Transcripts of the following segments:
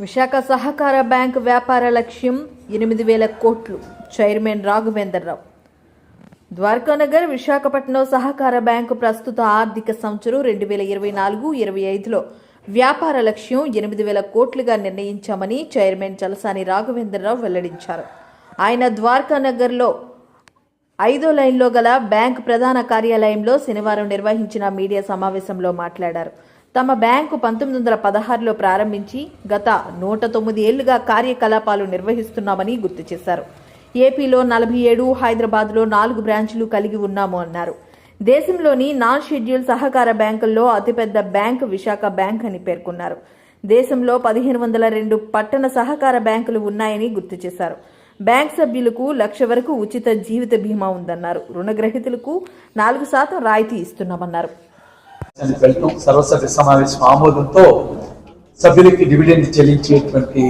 విశాఖ సహకార బ్యాంక్ వ్యాపార లక్ష్యం ఎనిమిది వేల కోట్లు. చైర్మన్ రాఘవేంద్రరావు. ద్వారకానగర్ విశాఖపట్నం సహకార బ్యాంకు ప్రస్తుత ఆర్థిక సంవత్సరం రెండు వేల ఇరవై నాలుగు ఇరవై ఐదులో వ్యాపార లక్ష్యం ఎనిమిది వేల కోట్లుగా నిర్ణయించామని చైర్మన్ చలసాని రాఘవేంద్రరావు వెల్లడించారు. ఆయన ద్వారకానగర్లో ఐదో లైన్లో గల బ్యాంక్ ప్రధాన కార్యాలయంలో శనివారం నిర్వహించిన మీడియా సమావేశంలో మాట్లాడారు. తమ బ్యాంకు పంతొమ్మిది వందల పదహారులో ప్రారంభించి గత నూట తొమ్మిది ఏళ్ళుగా కార్యకలాపాలు నిర్వహిస్తున్నామని గుర్తు చేశారు. ఏపీలో నలభై ఏడు హైదరాబాద్లో నాలుగు బ్రాంచులు కలిగి ఉన్నాము అన్నారు. దేశంలోని నాన్ షెడ్యూల్ సహకార బ్యాంకుల్లో అతిపెద్ద బ్యాంకు విశాఖ బ్యాంక్ అని పేర్కొన్నారు. దేశంలో పదిహేను వందల రెండు పట్టణ సహకార బ్యాంకులు ఉన్నాయని గుర్తు చేశారు. బ్యాంక్ సభ్యులకు లక్ష వరకు ఉచిత జీవిత బీమా ఉందన్నారు. రుణగ్రహీతలకు నాలుగు శాతం రాయితీ ఇస్తున్నామన్నారు. అని సర్వసభ్య సమావేశం ఆమోదంతో సభ్యులకి డివిడెండ్ చెల్లించేటువంటి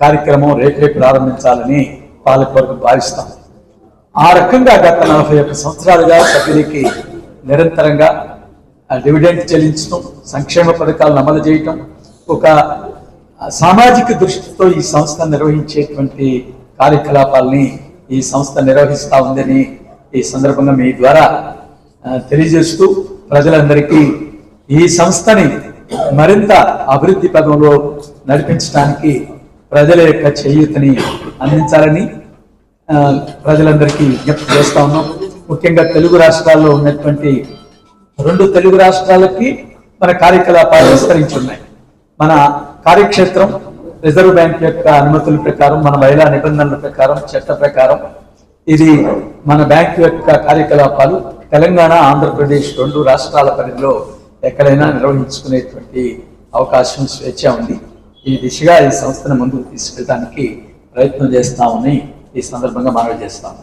కార్యక్రమం రేపే ప్రారంభించాలని పాలకవర్గం భావిస్తాం. ఆ రకంగా గత నలభై ఒక్క సంవత్సరాలుగా సభ్యులకి నిరంతరంగా డివిడెండ్ చెల్లించడం సంక్షేమ పథకాలను అమలు చేయటం ఒక సామాజిక దృష్టితో ఈ సంస్థ నిర్వహించేటువంటి కార్యకలాపాలని ఈ సంస్థ నిర్వహిస్తూ ఉందని ఈ సందర్భంగా మీ ద్వారా తెలియజేస్తూ ప్రజలందరికీ ఈ సంస్థని మరింత అభివృద్ధి పదంలో నడిపించడానికి ప్రజల యొక్క చేయూతని అందించాలని ఆ, ప్రజలందరికీ విజ్ఞప్తి చేస్తా ఉన్నాం. ముఖ్యంగా తెలుగు రాష్ట్రాల్లో ఉన్నటువంటి రెండు తెలుగు రాష్ట్రాలకి మన కార్యకలాపాలు విస్తరించి ఉన్నాయి. మన కార్యక్షేత్రం రిజర్వ్ బ్యాంక్ యొక్క అనుమతుల ప్రకారం మన మహిళా నిబంధనల ప్రకారం చట్ట ప్రకారం ఇది మన బ్యాంక్ యొక్క కార్యకలాపాలు. తెలంగాణ ఆంధ్రప్రదేశ్ రెండు రాష్ట్రాల పరిధిలో ఎక్కడైనా నిర్వహించుకునేటువంటి అవకాశం స్వేచ్ఛ ఉంది. ఈ దిశగా ఈ సంస్థను ముందుకు తీసుకెళ్ళడానికి ప్రయత్నం చేస్తామని ఈ సందర్భంగా మనవి చేస్తాము